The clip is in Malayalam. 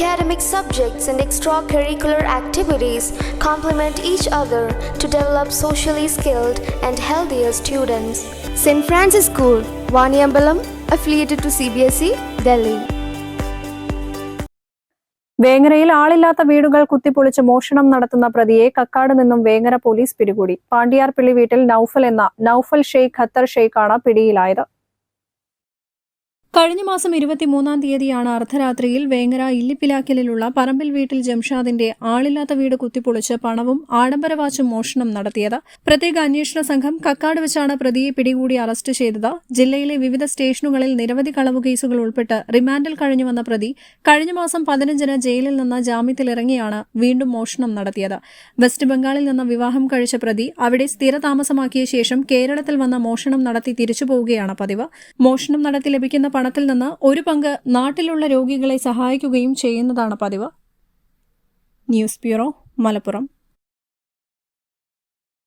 Academic subjects and extracurricular activities complement each other to develop socially skilled and healthier students. St. Francis School, Vaniambalam, affiliated to CBSE, E, Delhi. വേങ്ങരയിൽ ആളില്ലാത്ത വീടുകൾ കുത്തിപ്പൊളിച്ച് മോഷണം നടത്തുന്ന പ്രതിയെ കക്കാട് നിന്നും വേങ്ങര പോലീസ് പിടികൂടി പാണ്ടിയാർപിള്ളി വീട്ടിൽ നൌഫൽ എന്ന നൌഫൽ ഷെയ്ഖ് ഖത്തർ ഷെയ്ഖാണ് പിടിയിലായത് കഴിഞ്ഞ മാസം ഇരുപത്തിമൂന്നാം തീയതിയാണ് അർദ്ധരാത്രിയിൽ വേങ്ങര ഇല്ലിപ്പിലാക്കലിലുള്ള പറമ്പിൽ വീട്ടിൽ ജംഷാദിന്റെ ആളില്ലാത്ത വീട് കുത്തിപ്പൊളിച്ച് പണവും ആഡംബരവാച്ചും മോഷണം നടത്തിയത്. പ്രത്യേക അന്വേഷണ സംഘം കക്കാട് വെച്ചാണ് പ്രതിയെ പിടികൂടി അറസ്റ്റ് ചെയ്തത്. ജില്ലയിലെ വിവിധ സ്റ്റേഷനുകളിൽ നിരവധി കളവ് കേസുകൾ ഉൾപ്പെട്ട് റിമാൻഡിൽ കഴിഞ്ഞു വന്ന പ്രതി കഴിഞ്ഞ മാസം പതിനഞ്ചിന് ജയിലിൽ നിന്ന് ജാമ്യത്തിലിറങ്ങിയാണ് വീണ്ടും മോഷണം നടത്തിയത്. വെസ്റ്റ് ബംഗാളിൽ നിന്ന് വിവാഹം കഴിച്ച പ്രതി അവിടെ സ്ഥിരതാമസമാക്കിയ ശേഷം കേരളത്തിൽ വന്ന മോഷണം നടത്തി തിരിച്ചു പോവുകയാണ് പതിവ്. മോഷണം നടത്തി ലഭിക്കുന്ന പണത്തിൽ നിന്ന് ഒരു പങ്ക് നാട്ടിലുള്ള രോഗികളെ സഹായിക്കുകയും ചെയ്യുന്നതാണ് പതിവ്. News bureau Malappuram.